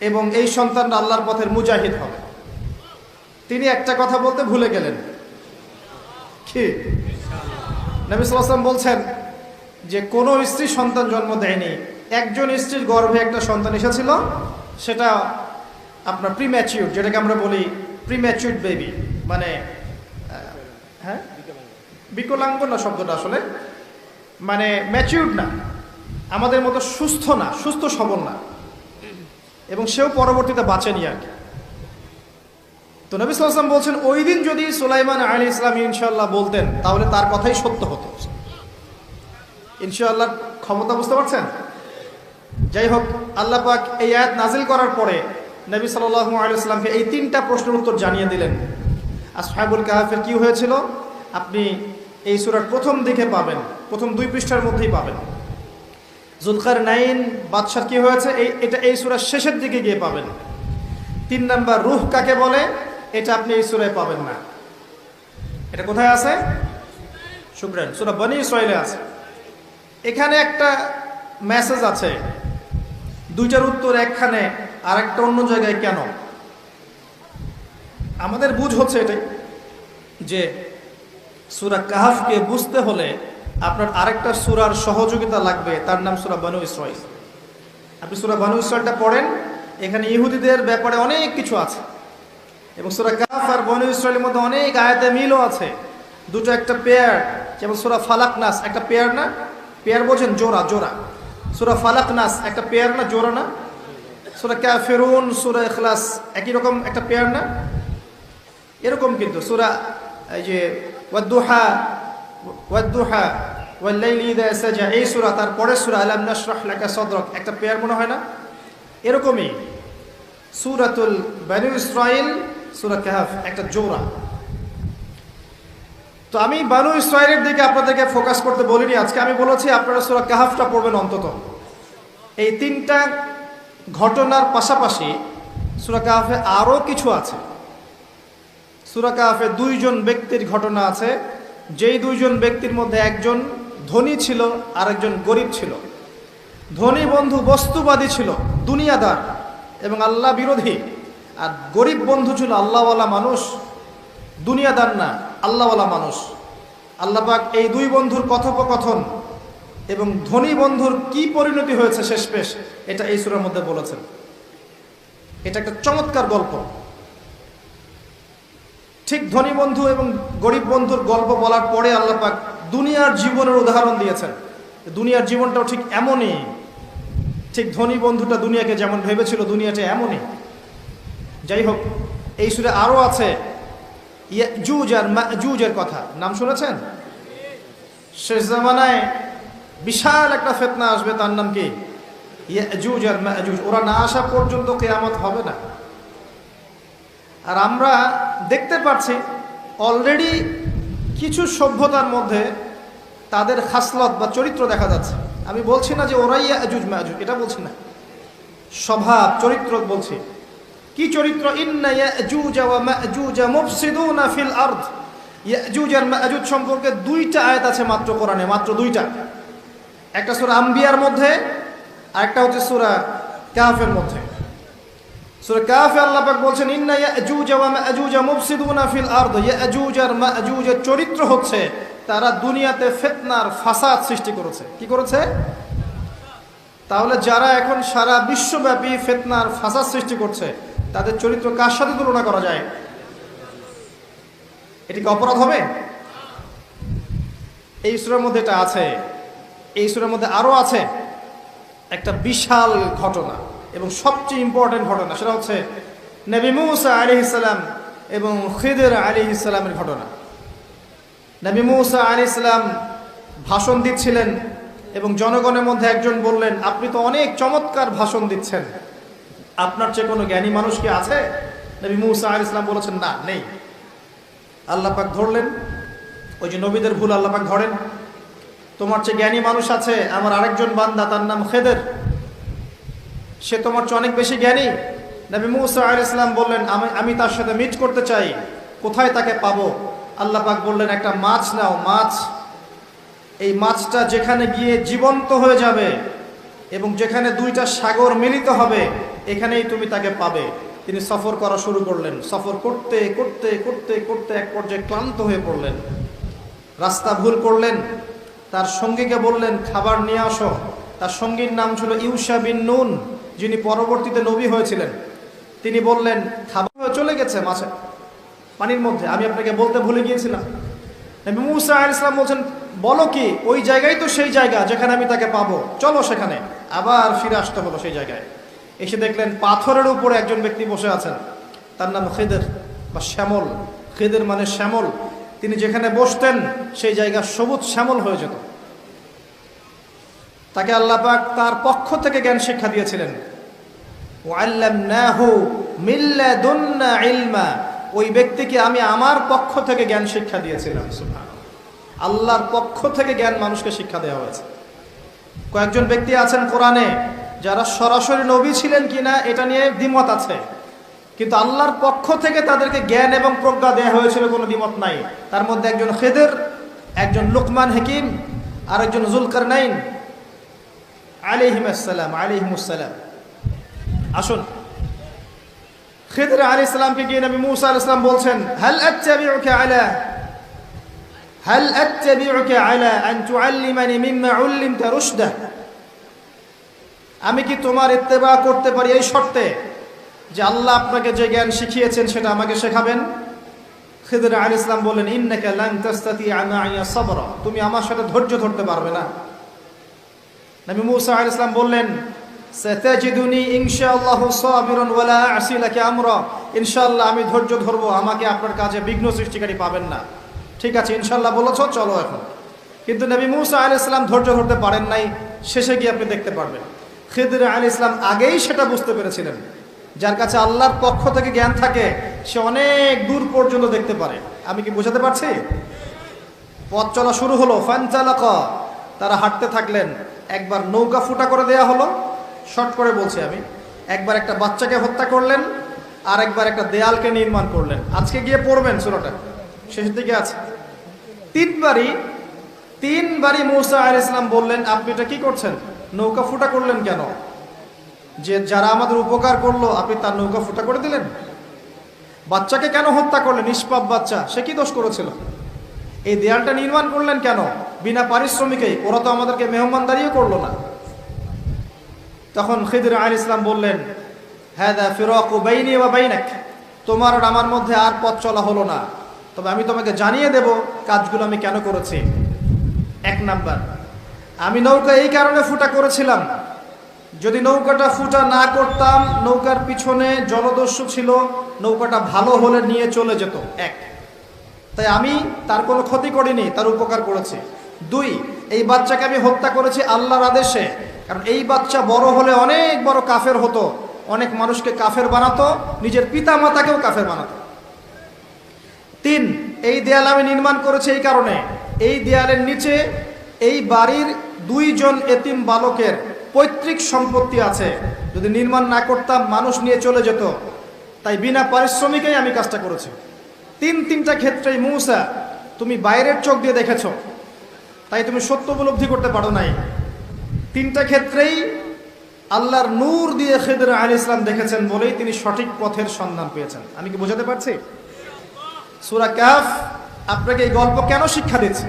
এবং এই সন্তানরা আল্লাহর পথের মুজাহিদ হবে। তিনি একটা কথা বলতে ভুলে গেলেন। কি? নবী সাল্লাম বলছেন যে, কোনো স্ত্রী সন্তান জন্ম দেয়নি। একজন স্ত্রীর গর্ভে একটা সন্তান এসেছিল, সেটা আপনার প্রিম্যাচিউর যেটাকে আমরা বলি প্রিম্যাচিউর বেবি মানে হ্যাঁ? বিকলাঙ্গ না শব্দটা আসলে মানে ম্যাচিউর্ড না। আমাদের মতো সুস্থ না, সুস্থ সবল না। এবং সেও পরবর্তীতে বাঁচেনি আর কি। তো নবী সাল্লাম বলছেন, ওই দিন যদি সুলাইমান আলী ইসলাম ইনশাল্লাহ বলতেন, তাহলে তার কথাই সত্য হতো। ইনশাআল্লাহ ক্ষমতা বুঝতে পারছেন? যাই হোক, আল্লাহ পাক এই আয়াত নাজিল করার পরে নবী সাল্লাল্লাহু আলাইহি ইসলামকে এই তিনটা প্রশ্নের উত্তর জানিয়ে দিলেন। আসহাবুল কাহাফের কি হয়েছিল? আপনি এই সুরার প্রথম দিকে পাবেন, প্রথম দুই পৃষ্ঠার মধ্যেই পাবেন। জুলকার নাইন বাদশার কি হয়েছে? এই, এটা এই সূরার শেষের দিকে গিয়ে পাবেন। তিন নাম্বার রুহ কাকে বলে? এটা আপনি এই সুরায় পাবেন না। এটা কোথায় আছে? শুক্রান, সুরা বনি ইসরাইলে আছে। এখানে একটা মেসেজ আছে। দুইটার উত্তর একখানে আর একটা অন্য জায়গায় কেন? আমাদের বুঝ হচ্ছে এটাই যে সুরা কাহাফকে বুঝতে হলে আপনার আরেকটা সুরার সহযোগিতা লাগবে, তার নাম সুরা বানু ইসরাইল আপনি সুরা বানু ইসরাইলটা পড়েন, এখানে ইহুদিদের ব্যাপারে অনেক কিছু আছে। এবং সুরা কাফ আর বনু ইসরায়েলের মধ্যে অনেক আয়াতে মিলও আছে। দুটো একটা পেয়ার, যেমন সুরা ফালাক নাস একটা পেয়ার না? পেয়ার বোঝেন জোড়া জোড়া। সুরা ফালাক নাস একটা পেয়ার না, জোড়া না? সুরা ক্যাফেরুন সুরা এখলাস একই রকম একটা পেয়ার না? এরকম কিন্তু, সুরা এই যে ওয়াদ্দুহা ওয়াদ্দুহা ওয়াল্লাইলি ইযা সাজা এই সূরা, তার পরের সূরা, আলাম নাশরাহ লাকা সদরক, একটা পেয়ার মনে হয় না? এরকমই সূরাতুল বানু ইসরাইল সূরা কাহফ, একটা জোড়া। তো আমি বানু ইসরায়েলের দিকে আপনাদেরকে ফোকাস করতে বলিনি, আজকে আমি বলেছি আপনারা সুরা কাহাফটা পড়বেন অন্তত। এই তিনটা ঘটনার পাশাপাশি সুরা কাহাফে আরও কিছু আছে। সুরা কাহাফে দুইজন ব্যক্তির ঘটনা আছে। যেই দুইজন ব্যক্তির মধ্যে একজন ধনী ছিল আর একজন গরিব ছিল। ধনী বন্ধু বস্তুবাদী ছিল, দুনিয়াদার এবং আল্লাহ বিরোধী। আর গরিব বন্ধু ছিল আল্লাহওয়ালা মানুষ, দুনিয়াদার না, আল্লাহওয়ালা মানুষ। আল্লাহ পাক এই দুই বন্ধুর কথোপকথন এবং ধনী বন্ধুর কি পরিণতি হয়েছে শেষ পেশ এটা এই সুরের মধ্যে বলেছেন। এটা একটা চমৎকার গল্প। ঠিক ধনী বন্ধু এবং গরিব বন্ধুর গল্প বলার পরে আল্লাহ পাক দুনিয়ার জীবনের উদাহরণ দিয়েছেন। দুনিয়ার জীবনটাও ঠিক এমনই। ঠিক ধনী বন্ধুটা দুনিয়াকে যেমন ভেবেছিল, দুনিয়াটা এমনই। যাই হোক, এই সুরে আরও আছে জুজ আর জুজের কথা। নাম শুনেছেন? শেষ জামানায় বিশাল একটা ফেতনা আসবে, তার নাম কি? জুজ আর ওরা না আসা পর্যন্ত কেয়ামত হবে না। আর আমরা দেখতে পাচ্ছি অলরেডি কিছু সভ্যতার মধ্যে তাদের খাসলত বা চরিত্র দেখা যাচ্ছে। আমি বলছি না যে ওরাই আজুজ মাজুজ এটা বলছি না। স্বভাব, চরিত্র বলছি। কি চরিত্র? ফিল সম্পর্কে দুইটা আয়াত আছে মাত্র কোরআনে, মাত্র দুইটা। একটা সূরা আম্বিয়ার মধ্যে আর একটা হচ্ছে সূরা কাহফের মধ্যে। সূরা কাহফে আল্লাহ পাক বলছেন, ইন্না ইয়াজুজ ওয়া মাজুজ মুফসিদুনা ফিল আরদ। ইয়াজুজ আর চরিত্র হচ্ছে তারা দুনিয়াতে ফিতনার ফাসাদ সৃষ্টি করেছে। কি করেছে? তাহলে যারা এখন সারা বিশ্বব্যাপী ফেতনার ফাসাদ সৃষ্টি করছে, তাদের চরিত্র কার সাথে তুলনা করা যায়? এটি কি অপরাধ হবে? এই সুরের মধ্যে এটা আছে। এই সুরের মধ্যে আরও আছে। একটা বিশাল ঘটনা। এবং সবচেয়ে ইম্পর্টেন্ট ঘটনা, সেটা হচ্ছে নবী মুসা আলি ইসলাম এবং খিদের আলি ইসলামের ঘটনা। নবী মুসা আলি ইসলাম ভাষণ দিচ্ছিলেন এবং জনগণের মধ্যে একজন বললেন, আপনি তো অনেক চমৎকার ভাষণ দিচ্ছেন। আপনার চেয়ে কোনো জ্ঞানী মানুষ কি আছে? নবী মুসা আল ইসলাম বলেছেন, না, নেই। আল্লাহ পাক ধরলেন। ওই যে নবীদের ভুল আল্লাহ পাক ধরেন। তোমার চেয়ে জ্ঞানী মানুষ আছে, আমার আরেকজন বান্দা, তার নাম খেদের। সে তোমার চেয়ে অনেক বেশি জ্ঞানী। নবী মুসা আল ইসলাম বললেন, আমি আমি তার সাথে মিট করতে চাই। কোথায় তাকে পাবো? আল্লাহ পাক বললেন, একটা মাছ নাও, মাছ। এই মাছটা যেখানে গিয়ে জীবন্ত হয়ে যাবে এবং যেখানে দুইটা সাগর মিলিত হবে, এখানেই তুমি তাকে পাবে। তিনি সফর করা শুরু করলেন। সফর করতে করতে করতে করতে এক পর্যায়ে ক্লান্ত হয়ে পড়লেন। রাস্তা ভুল করলেন। তার সঙ্গীকে বললেন, খাবার নিয়ে আসো। তার সঙ্গীর নাম ছিল ইউসা বিন নুন। যিনি পরবর্তীতে নবী হয়েছিলেন, তিনি বললেন খাবার হয়ে চলে গেছে মাছে পানির মধ্যে। আমি আপনাকে বলতে ভুলে গিয়েছিলাম। মুসা আল ইসলাম বলছেন, বলো কি, ওই জায়গায় তো সেই জায়গা যেখানে আমি তাকে পাবো। চলো সেখানে। আবার ফিরে আসতে হলো সেই জায়গায়। এসে দেখলেন, পাথরের উপরে একজন ব্যক্তি বসে আছেন। তার নাম খেদের বা শ্যামল। খেদের মানে শ্যামল। তিনি যেখানে বসতেন, সেই জায়গা সবুজ শ্যামল হয়ে যেত। তাকে আল্লাহ পাক তার পক্ষ থেকে জ্ঞান শিক্ষা দিয়েছিলেন। ওই ব্যক্তিকে আমি আমার পক্ষ থেকে জ্ঞান শিক্ষা দিয়েছিলাম আল্লাহর পক্ষ থেকে জ্ঞান মানুষকে শিক্ষা দেওয়া হয়েছে। কয়েকজন ব্যক্তি আছেন কোরআনে, যারা সরাসরি নবী ছিলেন কিনা এটা নিয়ে দ্বিমত আছে। কিন্তু আল্লাহর পক্ষ থেকে তাদেরকে জ্ঞান এবং প্রজ্ঞা দেওয়া হয়েছিল কোনো দ্বিমত নাই। তার মধ্যে একজন খেদের, একজন লুকমান হাকিম আর একজন জুলকার নাইন আলিহিম আসসালাম আলিহিমুসালাম আসুন। খেদর আলী ইসলামকে গিয়ে নবী মুসা আল ইসলাম বলছেন, হাল আত্তাবিউকা আলা, হাল আত্তাবিউকা আলা আন তুআল্লিমানি মিম্মা উল্লিমতা রুশদা? আমি কি তোমার ইত্তেবা করতে পারি এই শর্তে যে আল্লাহ আপনাকে যে জ্ঞান শিখিয়েছেন সেটা আমাকে শেখাবেন? খেদর আলী ইসলাম বললেন, ইন্নাকা লান তাস্তাতিআ মাইয়া সাবরা। তুমি আমার সাথে ধৈর্য ধরতে পারবে না। নবী মুসা আলাইহিস সালাম বললেন ইনশাআল্লাহ আমি ধৈর্য ধরবো, আমাকে আপনার কাজে বিঘ্ন সৃষ্টিকারী পাবেন না। ঠিক আছে, ইনশাআল্লাহ বলেছ, চলো এখন। কিন্তু নবী মুসা আলাইহিস সালাম ধৈর্য ধরতে পারেন নাই, শেষে গিয়ে আপনি দেখতে পারবেন। খিদর আলাইহিস সালাম আগেই সেটা বুঝতে পেরেছিলেন, যার কাছে আল্লাহর পক্ষ থেকে জ্ঞান থাকে, সে অনেক দূর পর্যন্ত দেখতে পারে। আমি কি বোঝাতে পারছি? পথ চলা শুরু হলো ফানচালাক তারা হাঁটতে থাকলেন একবার নৌকা ফুটা করে দেয়া হলো। শর্ট করে বলছি আমি। একবার একটা বাচ্চাকে হত্যা করলেন আর একবার একটা দেয়ালকে নির্মাণ করলেন। আজকে গিয়ে পড়বেন সুরাটা। শেষের দিকে আছে। তিনবারই তিনবারই মৌসা আল ইসলাম বললেন, আপনি এটা কি করছেন? নৌকা ফুটা করলেন কেন? যে যারা আমাদের উপকার করল, আপনি তার নৌকা ফুটা করে দিলেন? বাচ্চাকে কেন হত্যা করলেন? নিষ্পাপ বাচ্চা। সে কি দোষ করেছিল? এই দেয়ালটা নির্মাণ করলেন কেন? বিনা পারিশ্রমিকেই ওরা তো আমাদেরকে মেহমানদারিও করল না। তখন খিদির আল ইসলাম বললেন হ্যাঁ দা ফিরক বাইনি বা বাইনাক। তোমার আর আমার মধ্যে আর পথ চলা হলো না। তবে আমি তোমাকে জানিয়ে দেব কাজগুলো আমি কেন করেছি। এক নাম্বার, আমি নৌকা এই কারণে ফুটা করেছিলাম। যদি নৌকাটা ফুটা না করতাম, নৌকার পিছনে জলদস্যু ছিল, নৌকাটা ভালো হলে নিয়ে চলে যেত। এক তাই আমি তার কোনো ক্ষতি করিনি, তার উপকার করেছি। দুই, এই বাচ্চাকে আমি হত্যা করেছি আল্লাহর আদেশে। কারণ এই বাচ্চা বড় হলে অনেক বড় কাফের হতো, অনেক মানুষকে কাফের বানাতো, নিজের পিতা মাতাকেও কাফের বানাতো। তিন, এই দেয়াল আমি নির্মাণ করেছি এই কারণে। এই দেয়ালের নিচে এই বাড়ির দুইজন এতিম বালকের পৈতৃক সম্পত্তি আছে। যদি নির্মাণ না করতাম, মানুষ নিয়ে চলে যেত। তাই বিনা পারিশ্রমিকেই আমি কাজটা করেছি। তিন তিনটা ক্ষেত্রেই মৌসা, তুমি বাইরের চোখ দিয়ে দেখেছ। তাই তুমি সত্য উপলব্ধি করতে পারো নাই। তিনটা ক্ষেত্রেই আল্লাহর নূর দিয়ে খেদর আলী ইসলাম দেখেছেন বলেই তিনি সঠিক পথের সন্ধান পেয়েছেন। আমি কি বোঝাতে পারছি? সুরা কাহাফ, আপনাকে এই গল্প কেন শিক্ষা দিচ্ছে?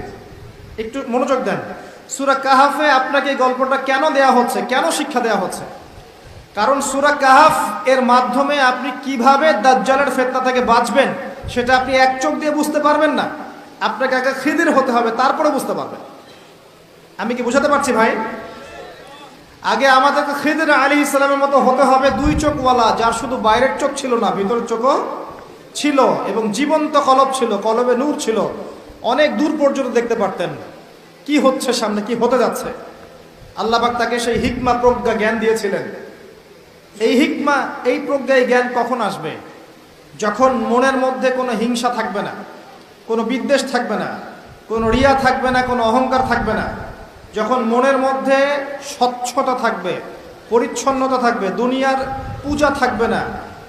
একটু মনোযোগ দেন। সুরা কাহাফে আপনাকে এই গল্পটা কেন দেয়া হচ্ছে? কেন শিক্ষা দেয়া হচ্ছে? কারণ সুরা কাহাফ এর মাধ্যমে আপনি কীভাবে দাজ্জালের ফেতনা থেকে বাঁচবেন? সেটা আপনি এক চোখ দিয়ে বুঝতে পারবেন না। আপনাকে আগে খিদির হতে হবে, তারপরে বুঝতে পারবেন। আমি কি বুঝাতে পারছি ভাই? আগে আমাদেরকে খিদির আলী ইসলামের মতো হতে হবে দুই চোখওয়ালা, যার শুধু বাইরের চোখ ছিল না, ভিতরের চোখও ছিল এবং জীবন্ত কলব ছিল, কলবে নূর ছিল। অনেক দূর পর্যন্ত দেখতে পারতেন। কি হচ্ছে সামনে, কি হতে যাচ্ছে? আল্লাহবাক তাকে সেই হিকমা প্রজ্ঞা জ্ঞান দিয়েছিলেন। এই হিকমা, এই প্রজ্ঞা এই জ্ঞান কখন আসবে? যখন মনের মধ্যে কোনো হিংসা থাকবে না, কোনো বিদ্বেষ থাকবে না, কোনো রিয়া থাকবে না, কোনো অহংকার থাকবে না, যখন মনের মধ্যে স্বচ্ছতা থাকবে, পরিচ্ছন্নতা থাকবে, দুনিয়ার পূজা থাকবে না,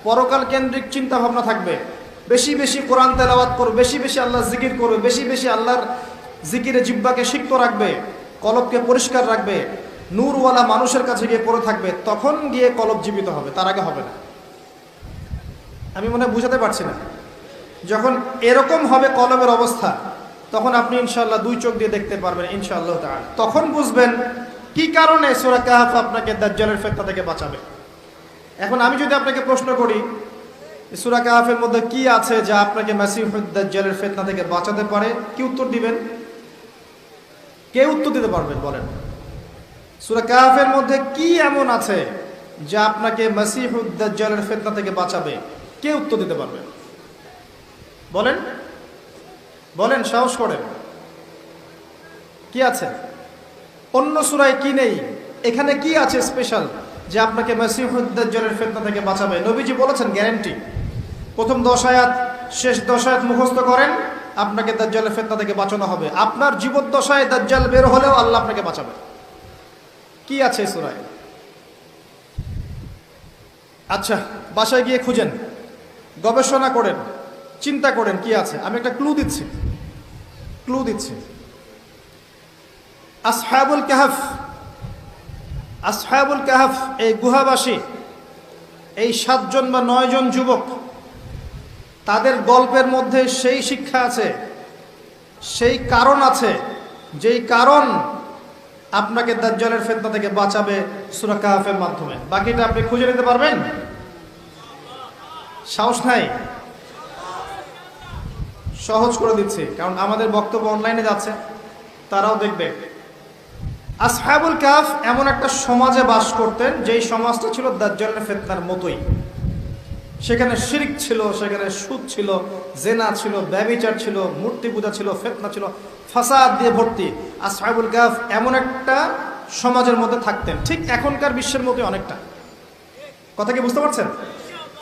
পরকাল কেন্দ্রিক চিন্তা ভাবনা থাকবে, বেশি বেশি কোরআন তেলাওয়াত করবে বেশি বেশি আল্লাহ জিকির করবে বেশি বেশি আল্লাহর জিকিরে জিব্বাকে সিক্ত রাখবে, কলবকে পরিষ্কার রাখবে, নূরওয়ালা মানুষের কাছে গিয়ে পড়ে থাকবে, তখন গিয়ে কলব জীবিত হবে, তার আগে হবে না। আমি মনে বুঝাতে পারছি না। যখন এরকম হবে কলমের অবস্থা, তখন আপনি ইনশাল্লাহ দুই চোখ দিয়ে দেখতে পারবেন ইনশাআল্লাহ তাআলা। তখন বুঝবেন কি কারণে সূরা কাহাফ আপনাকে দাজ্জালের ফিতনা থেকে বাঁচাবে। এখন আমি যদি আপনাকে প্রশ্ন করি সুরা কাহাফের মধ্যে কি আছে যা আপনাকে দাজ্জালের ফিতনা থেকে বাঁচাতে পারে, কি উত্তর দিবেন? কে উত্তর দিতে পারবেন, বলেন। সুরা কাহাফের মধ্যে কি এমন আছে যা আপনাকে দাজ্জালের ফিতনা থেকে বাঁচাবে? কে উত্তর দিতে পারবে? বলেন। বলেন, সাহস করেন। কি আছে? অন্য সুরায় কি নেই? এখানে কি আছে স্পেশাল যে আপনাকে মাসিহুদ্দাজ্জালের ফিতনা থেকে বাঁচাবে? নবীজি বলেছেন গ্যারান্টি প্রথম দশ আয়াত, শেষ দশ আয়াত মুখস্থ করেন, আপনাকে দাজ্জালের ফিতনা থেকে বাঁচানো হবে। আপনার জীবদ্দশায় দাজ্জাল বের হলেও আল্লাহ আপনাকে বাঁচাবে। কি আছে সুরায়? আচ্ছা বাসায় গিয়ে খুঁজেন। গবেষণা করেন, চিন্তা করেন কি আছে। আমি একটা ক্লু দিচ্ছি। ক্লু দিচ্ছি। আসহাবুল কাহাফ আসহাবুল কাহাফ, এই গুহাবাসী, এই সাতজন বা নয়জন যুবক, তাদের গল্পের মধ্যে সেই শিক্ষা আছে, সেই কারণ আছে, যেই কারণ আপনাকে দাজ্জালের ফেতনা থেকে বাঁচাবে সুরা কাহাফের মাধ্যমে। বাকিটা আপনি খুঁজে নিতে পারবেন? সাহস নাই। সহজ করে দিচ্ছি, কারণ আমাদের বক্তব্য অনলাইনে যাচ্ছে, তারাও দেখবে। আসহাবুল কাফ এমন একটা সমাজে বাস করতেন, যেই সমাজটা ছিল দাজ্জালের ফেতনার মতোই। সেখানে শিরিক ছিল, সেখানে সুদ ছিল, জেনা ছিল, ব্যবিচার ছিল, মূর্তি পূজা ছিল, ফেতনা ছিল, ফাসাদ দিয়ে ভর্তি। আসহাবুল কাফ এমন একটা সমাজের মধ্যে থাকতেন, ঠিক এখনকার বিশ্বের মতোই অনেকটা। কথা কি বুঝতে পারছেন?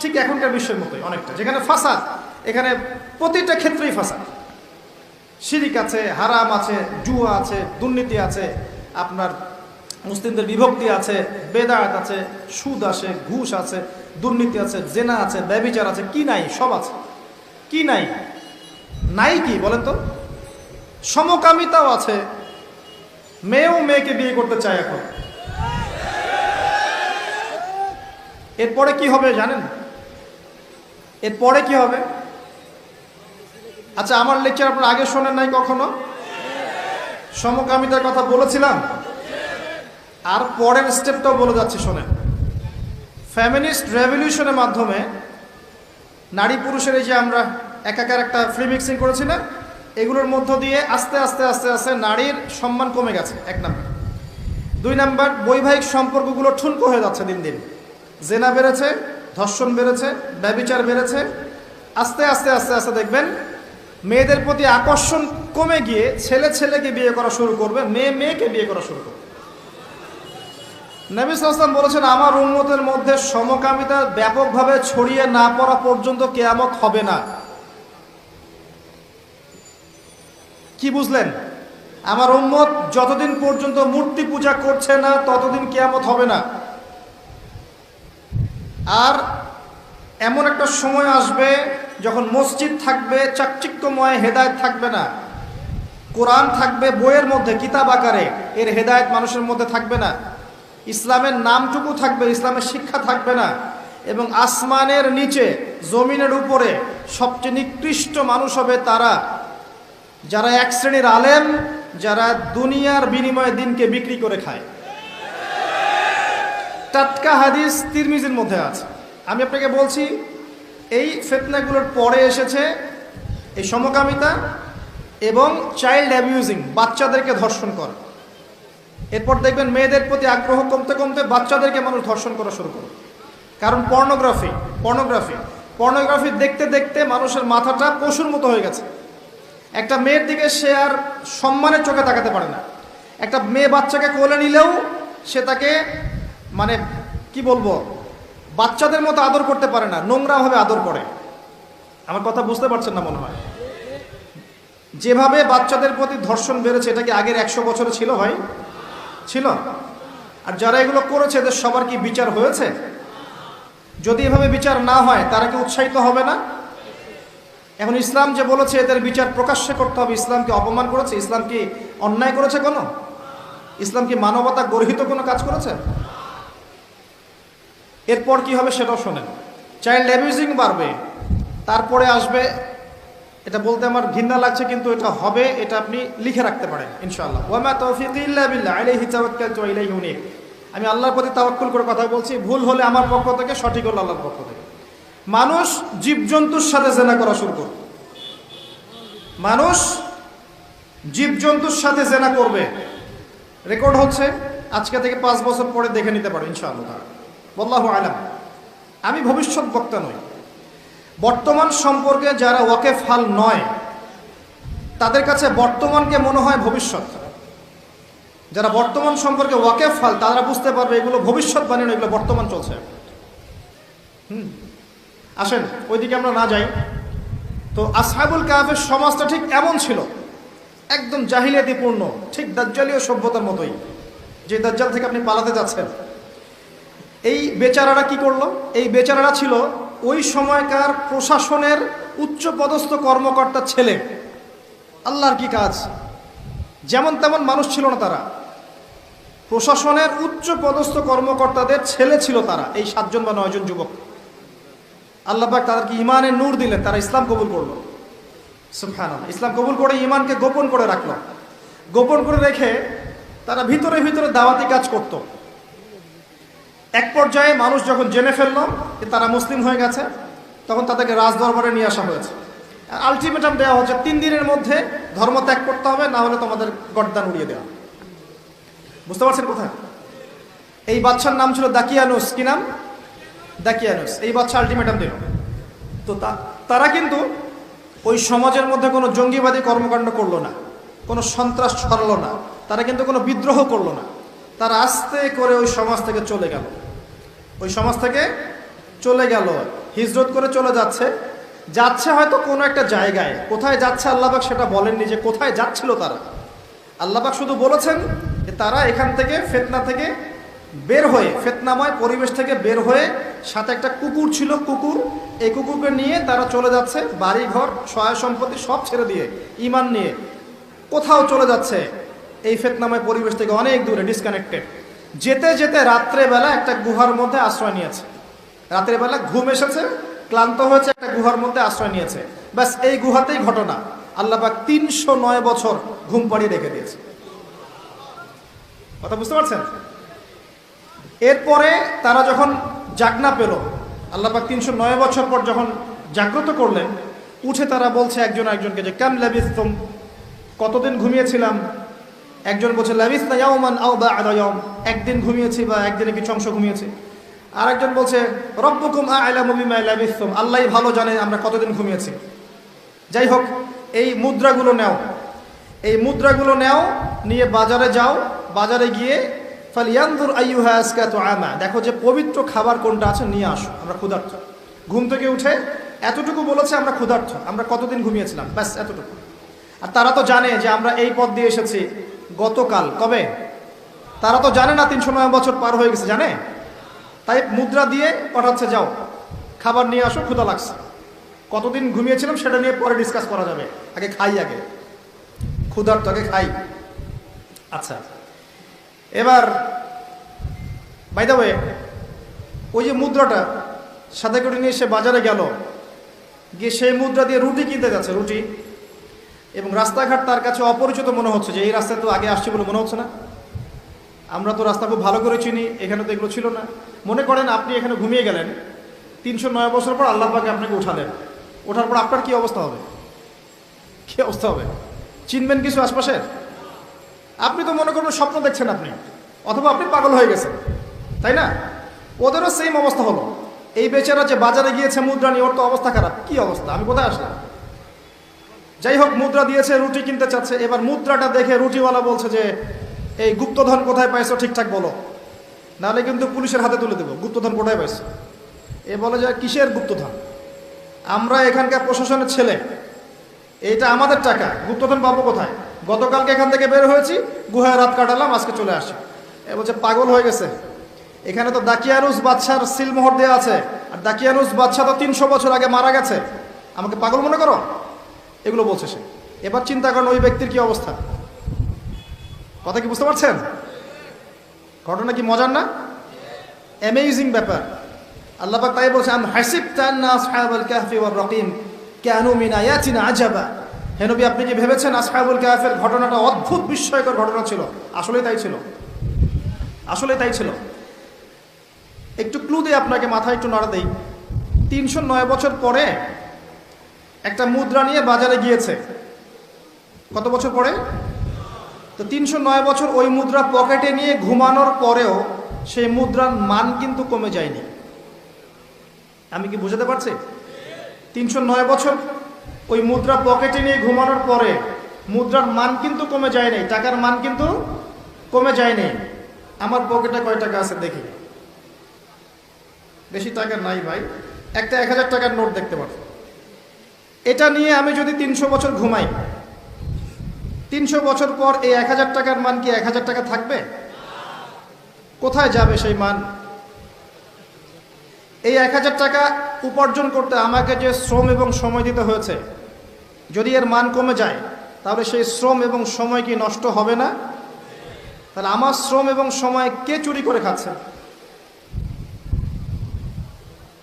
ঠিক এখনকার বিশ্বের মতোই অনেকটা। যেখানে ফাসাদ, এখানে প্রতিটা ক্ষেত্রেই ফাসাদ। শিরিক আছে, হারাম আছে, জুয়া আছে, দুর্নীতি আছে, আপনার মুসলিমদের বিভক্তি আছে বেদায়াত আছে, সুদ আছে, ঘুষ আছে, দুর্নীতি আছে, জেনা আছে, ব্যবিচার আছে, কি নাই? সব আছে। কি নাই? নাই কি, বলেন তো? সমকামিতাও আছে। মেয়েও মেয়েকে বিয়ে করতে চায় এখন। এরপরে কি হবে জানেন? এরপরে কি হবে? আচ্ছা আমার লেকচার আপনার আগে শোনেন নাই কখনো? সমকামিতার কথা বলেছিলাম? আর পরের স্টেপটাও বলে যাচ্ছি, শোনেন। ফ্যামিনিস্ট রেভলিউশনের মাধ্যমে নারী পুরুষের এই যে আমরা একাকার একটা ফ্রি মিক্সিং করেছি না, এগুলোর মধ্য দিয়ে আস্তে আস্তে আস্তে আস্তে নারীর সম্মান কমে গেছে, এক নাম্বার। দুই নাম্বার, বৈবাহিক সম্পর্কগুলো ঠুনকো হয়ে যাচ্ছে দিন দিন। জেনা বেড়েছে ধর্ষণ বেড়েছে, ব্যবিচার বেড়েছে। আস্তে আস্তে আস্তে আস্তে দেখবেন, মেয়েদের প্রতি আকর্ষণ কমে গিয়ে ছেলে ছেলেকে বিয়ে করা শুরু করবে, মেয়ে মেয়েকে বিয়ে করা শুরু করবে। নবী সাল্লাম বলেছেন, আমার উন্মতের মধ্যে সমকামিতা ব্যাপকভাবে ছড়িয়ে না পড়া পর্যন্ত কেয়ামত হবে না। কি বুঝলেন? আমার উন্মত যতদিন পর্যন্ত মূর্তি পূজা করছে না, ততদিন কেয়ামত হবে না। আর এমন একটা সময় আসবে যখন মসজিদ থাকবে, চাকচিক্যময় হেদায়ত থাকবে না। কোরআন থাকবে বইয়ের মধ্যে, কিতাব আকারে। এর হেদায়ত মানুষের মধ্যে থাকবে না। ইসলামের নামটুকু থাকবে, ইসলামের শিক্ষা থাকবে না। এবং আসমানের নিচে, জমিনের উপরে সবচেয়ে নিকৃষ্ট মানুষ হবে তারা। যারা এক শ্রেণির আলেম, যারা দুনিয়ার বিনিময়ে দিনকে বিক্রি করে খায়। টাটকা হাদিস তিরমিজির মধ্যে আছে। আমি আপনাকে বলছি, এই ফেতনাগুলোর পরে এসেছে এই সমকামিতা এবং চাইল্ড অ্যাবিউজিং বাচ্চাদেরকে ধর্ষণ করা। এরপর দেখবেন মেয়েদের প্রতি আগ্রহ কমতে কমতে বাচ্চাদেরকে মানুষ ধর্ষণ করা শুরু করে। কারণ পর্নোগ্রাফি পর্নোগ্রাফি পর্নোগ্রাফি দেখতে দেখতে মানুষের মাথাটা পশুর মতো হয়ে গেছে। একটা মেয়ের দিকে সে আর সম্মানের চোখে তাকাতে পারে না। একটা মেয়ে বাচ্চাকে কোলে নিলেও সে তাকে মানে কি বলব? বাচ্চাদের মতো আদর করতে পারে না নোংরাভাবে আদর করে। আমার কথা বুঝতে পারছেন না মনে হয়। যেভাবে বাচ্চাদের প্রতি ধর্ষণ বেড়েছে, এটা কি আগের একশো বছরে ছিল ভাই? ছিল? আর যারা এগুলো করেছে, এদের সবার কি বিচার হয়েছে? যদি এভাবে বিচার না হয়, তারা কি উৎসাহিত হবে না? এখন ইসলাম যে বলেছে, এদের বিচার প্রকাশ্যে করতে হবে। ইসলামকে অপমান করেছে? ইসলাম কি অন্যায় করেছে কোনো? ইসলাম কি মানবতা গর্হিত কোনো কাজ করেছে? এরপর কি হবে সেটাও শোনেন। চাইল্ড অ্যাবিউজিং বাড়বে। তারপরে আসবে, এটা বলতে আমার ঘৃণা লাগছে কিন্তু এটা হবে, এটা আপনি লিখে রাখতে পারেন, ইনশাআল্লাহ। আমি আল্লাহর প্রতি তাওয়াক্কুল করে কথা বলছি, ভুল হলে আমার পক্ষ থেকে, সঠিক হলো আল্লাহর পক্ষ থেকে। মানুষ জীবজন্তুর সাথে জেনা করা শুরু করবে। মানুষ জীবজন্তুর সাথে জেনা করবে। রেকর্ড হচ্ছে, আজকে থেকে পাঁচ বছর পরে দেখে নিতে পারো, ইনশাআল্লাহ। বল্লাহু আলাম। আমি ভবিষ্যৎ বক্তা নই। বর্তমান সম্পর্কে যারা ওয়াকেফ হাল নয়, তাদের কাছে বর্তমানকে মনে হয় ভবিষ্যৎ। যারা বর্তমান সম্পর্কে ওয়াকেফ হাল, তারা বুঝতে পারবে এগুলো ভবিষ্যৎবাণী নয়, এগুলো বর্তমান চলছে। হুম। আসেন, ওইদিকে আমরা না যাই। তো আসহাবুল কাহাফের সমাজটা ঠিক এমন ছিল। একদম জাহিলিয়াতিপূর্ণ, ঠিক দাজ্জালীয় সভ্যতার মতোই, যে দাজ্জাল থেকে আপনি পালাতে যাচ্ছেন। এই বেচারারা কি করল? এই বেচারারা ছিল ওই সময়কার প্রশাসনের উচ্চ পদস্থ কর্মকর্তার ছেলে। আল্লাহর কি কাজ? যেমন তেমন মানুষ ছিল না তারা। প্রশাসনের উচ্চ পদস্থ কর্মকর্তাদের ছেলে ছিল তারা, এই সাতজন বা নয়জন যুবক। আল্লাহবাক তাদেরকে ইমানের নূর দিলেন, তারা ইসলাম কবুল করল। ইসলাম কবুল করে ইমানকে গোপন করে রাখল। গোপন করে রেখে তারা ভিতরে ভিতরে দাওয়াতি কাজ করত। এক পর্যায়ে মানুষ যখন জেনে ফেলল যে তারা মুসলিম হয়ে গেছে, তখন তাদেরকে রাজ দরবারে নিয়ে আসা হয়েছে। আলটিমেটাম দেওয়া হচ্ছে, তিন দিনের মধ্যে ধর্ম ত্যাগ করতে হবে, না হলে তোমাদের গর্দান উড়িয়ে দেওয়া। বুঝতে পারছেন কোথায়? এই বাচ্চার নাম ছিল দাকিয়ানুস। কি নাম? দাকিয়ানুস। এই বাচ্চা আলটিমেটাম দিল তো তারা কিন্তু ওই সমাজের মধ্যে কোনো জঙ্গিবাদী কর্মকাণ্ড করল না, কোনো সন্ত্রাস ছড়ালো না, তারা কিন্তু কোনো বিদ্রোহ করল না। তারা আস্তে করে ওই সমাজ থেকে চলে গেল। ওই সমাজ থেকে চলে গেল। হিজরত করে চলে যাচ্ছে। যাচ্ছে হয়তো কোনো একটা জায়গায়। কোথায় যাচ্ছে আল্লাহবাক সেটা বলেননি যে কোথায় যাচ্ছিল তারা। আল্লাহবাক শুধু বলেছেন যে তারা এখান থেকে ফেতনা থেকে বের হয়ে, ফেতনাময় পরিবেশ থেকে বের হয়ে সাথে একটা কুকুর ছিল কুকুর। এই কুকুরকে নিয়ে তারা চলে যাচ্ছে বাড়ি ঘর সহায় সম্পত্তি সব ছেড়ে দিয়ে, ইমান নিয়ে। কোথাও চলে যাচ্ছে। এই ফেতনাময় পরিবেশ থেকে অনেক দূরে ডিসকানেক্টেড যেতে যেতে রাত্রেবেলা একটা গুহার মধ্যে আশ্রয় নিয়েছে। রাত্রেবেলা ঘুম এসেছে, ক্লান্ত হয়েছে, একটা গুহার মধ্যে আশ্রয় নিয়েছে। ব্যাস, এই গুহাতেই ঘটনা। আল্লাহবাক তিনশো নয় বছর ঘুম পাড়িয়ে রেখে দিয়েছে। কথা বুঝতে পারছেন? এরপরে তারা যখন জাগনা পেল, আল্লাপাক তিনশো নয় বছর পর যখন জাগ্রত করলেন, উঠে তারা বলছে একজন একজনকে যে ক্যাম লাবিস্তম? কতদিন ঘুমিয়েছিলাম? একজন বলছে লাবিস না আও বা আদায়ম একদিন ঘুমিয়েছি বা একদিনে কিছু অংশ ঘুমিয়েছি। আর একজন বলছে, রব্বকুম আলা মুবিমা লাবিস্তম। আল্লাহ ভালো জানে আমরা কতদিন ঘুমিয়েছি। যাই হোক, এই মুদ্রাগুলো নেও। এই মুদ্রাগুলো নেও, নিয়ে বাজারে যাও। বাজারে গিয়ে ফালিয়ান্দুর আইয়ুহা আজকা তো আমা। দেখো যে পবিত্র খাবার কোনটা আছে, নিয়ে আসো, আমরা ক্ষুধার্থ ঘুম থেকে উঠে এতটুকু বলেছে আমরা ক্ষুধার্থ আমরা কতদিন ঘুমিয়েছিলাম, ব্যাস এতটুকু। আর তারা তো জানে যে আমরা এই পথ দিয়ে এসেছি। গতকাল, কবে? তারা তো জানে না তিনশো নয় বছর পার হয়ে গেছে, জানে? তাই মুদ্রা দিয়ে পাঠাচ্ছে, যাও। খাবার নিয়ে আসো ক্ষুদা লাগছে। কতদিন ঘুমিয়েছিলাম সেটা নিয়ে পরে ডিসকাস করা যাবে। আগে খাই আগে। ক্ষুধার্ত, আগে খাই। আচ্ছা। এবার বাইদা ওয়ে ওই যে মুদ্রাটা সাদা করে নিয়ে সে বাজারে গেল। গিয়ে সেই মুদ্রা দিয়ে রুটি কিনতে যাচ্ছে, রুটি। এবং রাস্তাঘাট তার কাছে অপরিচিত মনে হচ্ছে যে এই রাস্তায় তো আগে আসছে বলে মনে হচ্ছে না। আমরা তো রাস্তা খুব ভালো করে চিনি, এখানে তো এগুলো ছিল না। মনে করেন আপনি এখানে ঘুমিয়ে গেলেন, তিনশো নয় বছর পর আল্লাহ পাকে আপনাকে উঠালেন। ওঠার পর আপনার কি অবস্থা হবে? কি অবস্থা হবে? চিনবেন কিছু আশপাশের আপনি তো মনে করেন স্বপ্ন দেখছেন আপনি, অথবা আপনি পাগল হয়ে গেছেন, তাই না? ওদেরও সেম অবস্থা হলো। এই বেচারা যে বাজারে গিয়েছে মুদ্রা নিয়ে, ওর তো অবস্থা খারাপ। কি অবস্থা? আমি কোথায় আসলাম? যাই হোক মুদ্রা দিয়েছে, রুটি কিনতে চাচ্ছে। এবার মুদ্রাটা দেখে রুটিওয়ালা বলছে যে, এই গুপ্তধন কোথায় পাইছো? ঠিকঠাক বলো। নাহলে কিন্তু পুলিশের হাতে তুলে দেবো। গুপ্তধন কোথায় পাইছো? এ বলে যে, কিসের গুপ্তধন? আমরা এখানকার প্রশাসনের ছেলে। এইটা আমাদের টাকা। গুপ্তধন পাবো কোথায়? গতকালকে এখান থেকে বের হয়েছি, গুহায় রাত কাটালাম, আজকে চলে আসি। এ বলছে, পাগল হয়ে গেছে। এখানে তো দাকিয়ানুস বাদশার সিলমোহর দেওয়া আছে। আর দাকিয়ানুস বাদশা তো তিনশো বছর আগে মারা গেছে। আমাকে পাগল মনে করো? এগুলো বলছে সে। এবার চিন্তা করেন ওই ব্যক্তির কি অবস্থা। কথা কি বুঝতে পারছেন? ঘটনা কি মজার না? অ্যামেজিং ব্যাপার। আল্লাহ পাক তাই বলছে আম আন্না আসহাবাল কাহফি ওয়ার রকিম, কানু মিন আয়াতিনা আজাবা। হে আপনি কি ভেবেছেন আসহাবুল কাহফের ঘটনাটা অদ্ভুত, বিস্ময়কর ঘটনা ছিল? আসলেই তাই ছিল। আসলে তাই ছিল। একটু ক্লু দিয়ে আপনাকে মাথায় একটু নাড়া দেই। তিনশো নয় বছর পরে একটা মুদ্রা নিয়ে বাজারে গিয়েছে। কত বছর পরে? তো তিনশো নয় বছর ওই মুদ্রা পকেটে নিয়ে ঘুমানোর পরেও সেই মুদ্রার মান কিন্তু কমে যায়নি। আমি কি বুঝাতে পারছি? তিনশো নয় বছর ওই মুদ্রা পকেটে নিয়ে ঘুমানোর পরে মুদ্রার মান কিন্তু কমে যায় নাই টাকার মান কিন্তু কমে যায়নি। আমার পকেটে কয় টাকা আছে দেখি। বেশি টাকা নাই ভাই। একটা এক হাজার টাকার নোট দেখতে পারো। এটা নিয়ে আমি যদি তিনশো বছর ঘুমাই, তিনশো বছর পর এই এক হাজার টাকার মান কি এক হাজার টাকা থাকবে? কোথায় যাবে সেই মান? এই এক হাজার টাকা উপার্জন করতে আমাকে যে শ্রম এবং সময় দিতে হয়েছে, যদি এর মান কমে যায়, তাহলে সেই শ্রম এবং সময় কি নষ্ট হবে না? তাহলে আমার শ্রম এবং সময় কে চুরি করে খাচ্ছে?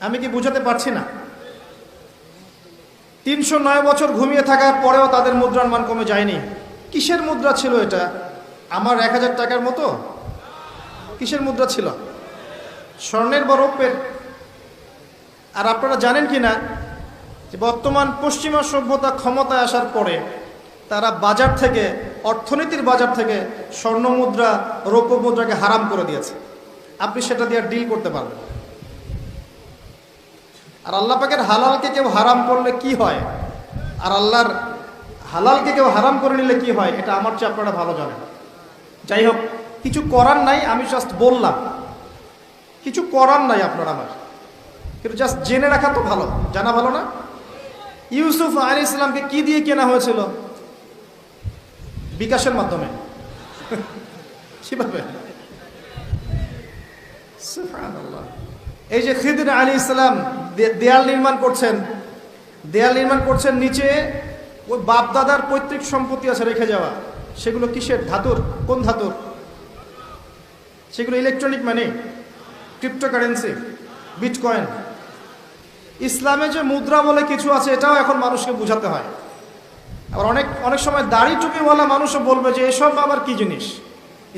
আমি কি বুঝাতে পারছি না? তিনশো নয় বছর ঘুমিয়ে থাকার পরেও তাদের মুদ্রার মান কমে যায়নি। কিসের মুদ্রা ছিল এটা? আমার এক হাজার টাকার মতো? কিসের মুদ্রা ছিল? স্বর্ণের বা রৌপ্যের? আর আপনারা জানেন কি না যে বর্তমান পশ্চিমা সভ্যতা ক্ষমতায় আসার পরে তারা বাজার থেকে, অর্থনীতির বাজার থেকে স্বর্ণ মুদ্রা, রৌপ্য মুদ্রাকে হারাম করে দিয়েছে। আপনি সেটা দিয়ে ডিল করতে পারবেন আর আল্লাহ পাকের হালালকে কেউ হারাম করলে কি হয়? আর আল্লাহর হালালকে কেউ হারাম করে নিলে কি হয়? এটা আমার চেয়ে আপনারা ভালো জানেন। যাই হোক, কিছু করার নাই, আমি জাস্ট বললাম। কিছু করার নাই আপনার আমার। কিন্তু জাস্ট জেনে রাখা তো ভালো। জানা ভালো না? ইউসুফ আলী ইসলামকে কি দিয়ে কেনা হয়েছিল? বিকাশের মাধ্যমে। কীভাবে? সুবহানাল্লাহ। এই যে খিদির আলী ইসলাম দেয়াল নির্মাণ করছেন, দেয়াল নির্মাণ করছেন নিচে ওই বাপ দাদার পৈতৃক সম্পত্তি আছে রেখে যাওয়া। সেগুলো কিসের? ধাতুর। কোন ধাতুর? সেগুলো ইলেকট্রনিক মানে ক্রিপ্টোকারেন্সি বিটকয়েন ইসলামে যে মুদ্রা বলে কিছু আছে, এটাও এখন মানুষকে বোঝাতে হয়। আবার অনেক অনেক সময় দাড়ি টুপিওয়ালা মানুষও বলবে যে, এসব আবার কি জিনিস?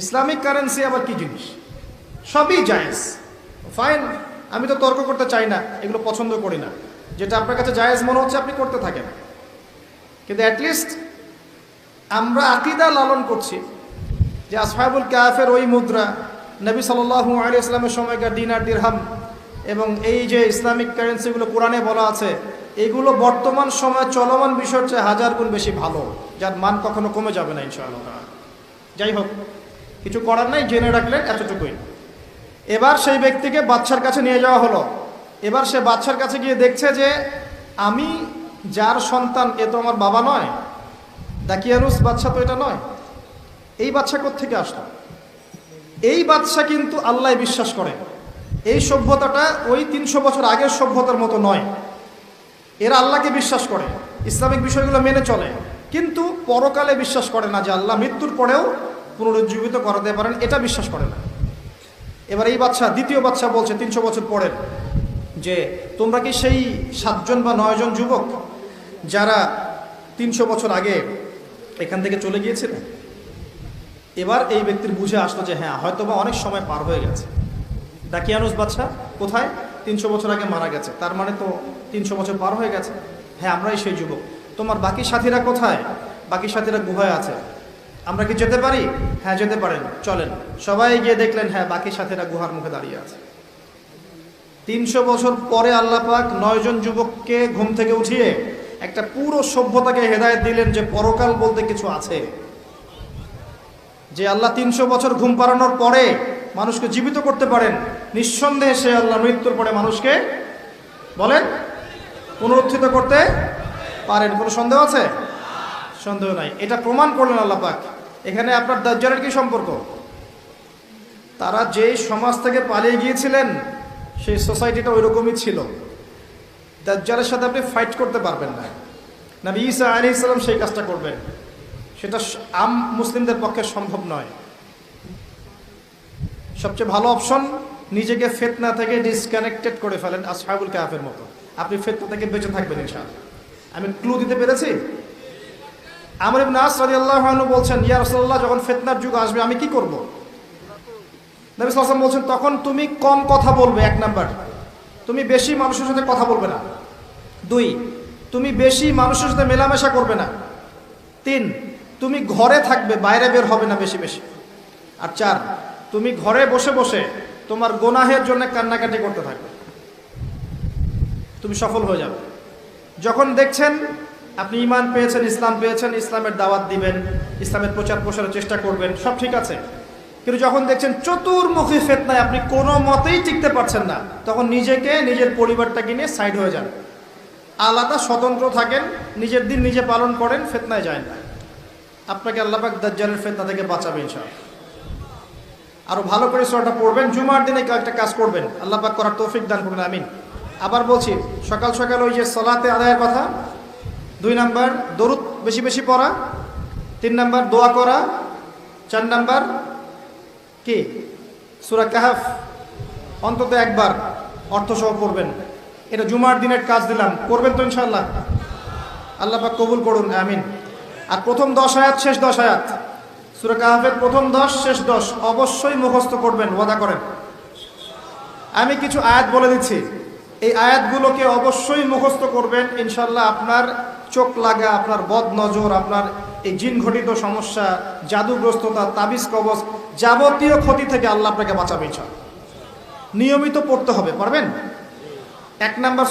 ইসলামিক কারেন্সি আবার কি জিনিস? সবই জায়েজ। ফাইন আমি তো তর্ক করতে চাই না, এগুলো পছন্দ করি না। যেটা আপনার কাছে জায়েজ মনে হচ্ছে আপনি করতে থাকেন। কিন্তু অ্যাটলিস্ট আমরা আকিদা লালন করছি যে আসহাবুল কাফের ওই মুদ্রা, নবী সাল্লাল্লাহু আলাইহি ইসলামের সময়কার দিনার দিরহাম এবং এই যে ইসলামিক কারেন্সিগুলো কোরআনে বলা আছে, এগুলো বর্তমান সময়ে চলমান বিষয়ের চেয়ে হাজার গুণ বেশি ভালো, যার মান কখনো কমে যাবে না ইনশাআল্লাহ। যাই হোক, কিছু করার নাই, জেনে রাখলেন এতটুকুই। এবার সেই ব্যক্তিকে বাচ্চার কাছে নিয়ে যাওয়া হলো। এবার সে বাচ্চার কাছে গিয়ে দেখছে যে, আমি যার সন্তান, এ তো আমার বাবা নয়। দাকিয়ানুস বাচ্চা তো এটা নয়। এই বাচ্চা থেকে আসলো? এই বাচ্চা কিন্তু আল্লাহ বিশ্বাস করে। এই সভ্যতাটা ওই তিনশো বছর আগের সভ্যতার মতো নয়। এরা আল্লাহকে বিশ্বাস করে, ইসলামিক বিষয়গুলো মেনে চলে। কিন্তু পরকালে বিশ্বাস করে না যে আল্লাহ মৃত্যুর পরেও পুনরুজ্জীবিত করাতে পারেন, এটা বিশ্বাস করে না। এবার এই বাচ্চা, দ্বিতীয় বাচ্চা বলছে তিনশো বছর পরের যে, তোমরা কি সেই সাতজন বা নয়জন যুবক যারা তিনশো বছর আগে এখান থেকে চলে গিয়েছিল? এবার এই ব্যক্তির বুঝে আসলো যে হ্যাঁ হয়তো বা অনেক সময় পার হয়ে গেছে। ডাকিয়ানুস বাচ্চা কোথায়? তিনশো বছর আগে মারা গেছে। তার মানে তো তিনশো বছর পার হয়ে গেছে। হ্যাঁ আমরাই সেই যুবক। তোমার বাকি সাথীরা কোথায়? বাকি সাথীরা গুহায় আছে। আমরা কি যেতে পারি? হ্যাঁ যেতে পারেন। চলেন। সবাই গিয়ে দেখলেন হ্যাঁ বাকি সাথীরা গুহার মুখে দাঁড়িয়ে আছে। তিনশো বছর পরে আল্লাহ পাক নয়জন যুবককে ঘুম থেকে উঠিয়ে একটা পুরো সভ্যতাকে হেদায়েত দিলেন যে পরকাল বলতে কিছু আছে। যে আল্লাহ তিনশো বছর ঘুম পাড়ানোর পরে মানুষকে জীবিত করতে পারেন, নিঃসন্দেহে সে আল্লাহ মৃত্যুর পরে মানুষকে বলেন, পুনরুত্থিত করতে পারেন। কোনো সন্দেহ আছে? সন্দেহ নাই। এটা প্রমাণ করলেন আল্লাহ পাক। এখানে আপনার দাজ্জালের কি সম্পর্ক? তারা যে সমাজ থেকে পালিয়ে গিয়েছিলেন, সেই সোসাইটিটা ওই রকমই ছিল। দাজ্জালের সাথে আপনি ফাইট করতে পারবেন না। নবী ঈসা আলী ইসলাম সেই কাজটা করবেন। সেটা আম মুসলিমদের পক্ষে সম্ভব নয়। সবচেয়ে ভালো অপশন নিজেকে ফেতনা থেকে ডিসকানেক্টেড করে ফেলেন আসহাবুল কাহাফের মতো। আপনি ফেতনা থেকে বেঁচে থাকবেন ইনশাআল্লাহ। আমি ক্লু দিতে পেরেছি? আমর আস রাদিয়াল্লাহু আনহু বলছেন, ইয়া রাসূলুল্লাহ, যখন ফিতনার যুগ আসবে, আমি কি করব? নবী সাল্লাল্লাহু বলছেন, তখন তুমি কম কথা বলবে, এক নাম্বার। তুমি বেশি মানুষের সাথে কথা বলবে না। দুই, তুমি বেশি মানুষের সাথে মেলামেশা করবে না। তিন, তুমি ঘরে থাকবে, বাইরে বের হবে না বেশি বেশি। আর চার, তুমি ঘরে বসে বসে তোমার গোনাহের জন্য কান্নাকাটি করতে থাকবে। তুমি সফল হয়ে যাবে। যখন দেখছেন আপনি ইমান পেয়েছেন, ইসলাম পেয়েছেন, ইসলামের দাওয়াত দিবেন, ইসলামের প্রচার প্রসারের চেষ্টা করবেন, সব ঠিক আছে। কিন্তু যখন দেখছেন চতুর্মুখী ফেতনায় আপনি কোনো মতেই টিকতে পারছেন না, তখন নিজেকে, নিজের পরিবারটাকে নিয়ে সাইড হয়ে যান। আলাদা স্বতন্ত্র থাকেন, নিজের দিন নিজে পালন করেন, ফেতনায় যায় না। আপনাকে আল্লাপাক দাজ্জালের ফেতনা থেকে বাঁচাবে ইনশাআল্লাহ। আরও ভালো করে সোয়াটা পড়বেন, জুমার দিনে কয়েকটা কাজ করবেন। আল্লাপাক করার তৌফিক দান করবেন আমিন। আবার বলছি, সকাল সকাল ওই যে সলাতে আদায়ের কথা দুই নাম্বার, দরুদ বেশি বেশি পড়া। তিন নাম্বার, দোয়া করা। চার নাম্বার, কি? সুরা কাহাফ। অন্তত একবার অর্থসহ পড়বেন। এটা জুমার দিনের কাজ দিলাম। করবেন তো ইনশাল্লাহ আল্লাহ কবুল করুন, আমিন। আর প্রথম দশ আয়াত, শেষ দশ আয়াত। সুরা কাহাফের প্রথম দশ, শেষ দশ অবশ্যই মুখস্থ করবেন, ওয়াদা করেন। আমি কিছু আয়াত বলে দিচ্ছি। এই আয়াতগুলোকে অবশ্যই মুখস্থ করবেন। ইনশাল্লাহ আপনার চোখ লাগা, আপনার বদ নজর, আপনার এই জিন ঘটিত সমস্যা, জাদুগ্রস্ততা, তাবিজ কবচ যাবতীয় ক্ষতি থেকে আল্লাহ আপনাকে বাঁচাবে নিয়মিত পড়তে হবে, পারবেন? এক নাম্বার